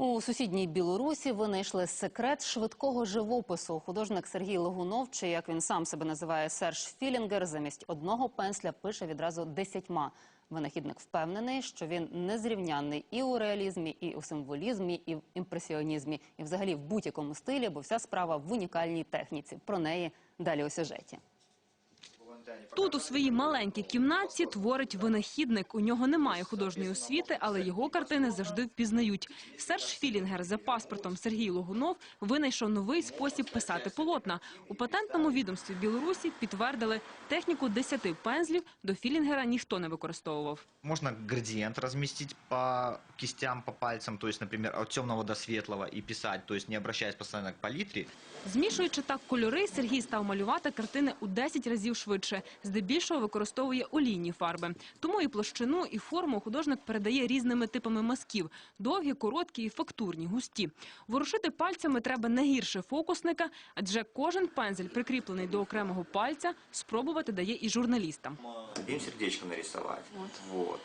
У сусідній Білорусі винайшли секрет швидкого живопису. Художник Сергій Логунов, чи як він сам себе називає Серж Філінгер, замість одного пенсля пише відразу десятьма. Винахідник впевнений, що він незрівнянний і у реалізмі, і у символізмі, і в імпресіонізмі, і взагалі в будь-якому стилі, бо вся справа в унікальній техніці. Про неї далі у сюжеті. Тут у своїй маленькій кімнатці творить винахідник. У нього немає художньої освіти, але його картини завжди впізнають. Серж Філінгер за паспортом Сергій Логунов винайшов новий спосіб писати полотна. У патентному відомстві Білорусі підтвердили техніку десяти пензлів. До Філінгера ніхто не використовував. Можно градиент разместить по кистям, по пальцам, то есть, например, от темного до светлого и писать, то есть не обращаясь постоянно к палитре. Змішуючи так кольори, Сергій став малювати картини у 10 разів швидше. Здебільшого використовує олійні фарби. Тому і площину, і форму художник передає різними типами мазків – довгі, короткі і фактурні, густі. Ворушити пальцями треба не гірше фокусника, адже кожен пензель, прикріплений до окремого пальця, спробувати дає і журналістам. Хотим сердечко нарисовать. Вот.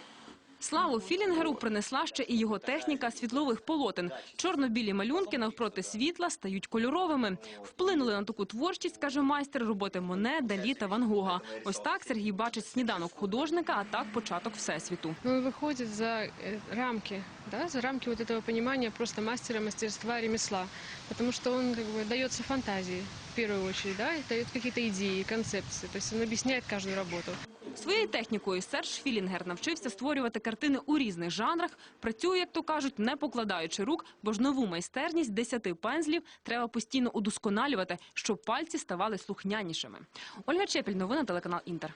Славу Філінгеру принесла ще і його техніка світлових полотен. Чорно-білі малюнки навпроти світла стають кольоровими. Вплинули на таку творчість, каже майстер, роботи Моне, Далі та Ван Гога. Ось так Сергій бачить сніданок художника, а так початок всесвіту. Он выходит за э, рамки, да, за рамки вот этого понимания просто мастера, мастерства, ремесла. Потому что он как бы дается фантазии в первую очередь, да, и дает какие-то идеи, концепции. То есть он объясняет каждую работу. Своєю технікою Серж Філінгер навчився створювати картини у різних жанрах. Працює, як то кажуть, не покладаючи рук, бо ж нову майстерність десяти пензлів треба постійно удосконалювати, щоб пальці ставали слухнянішими. Ольга Чепіль, новини телеканал Інтер.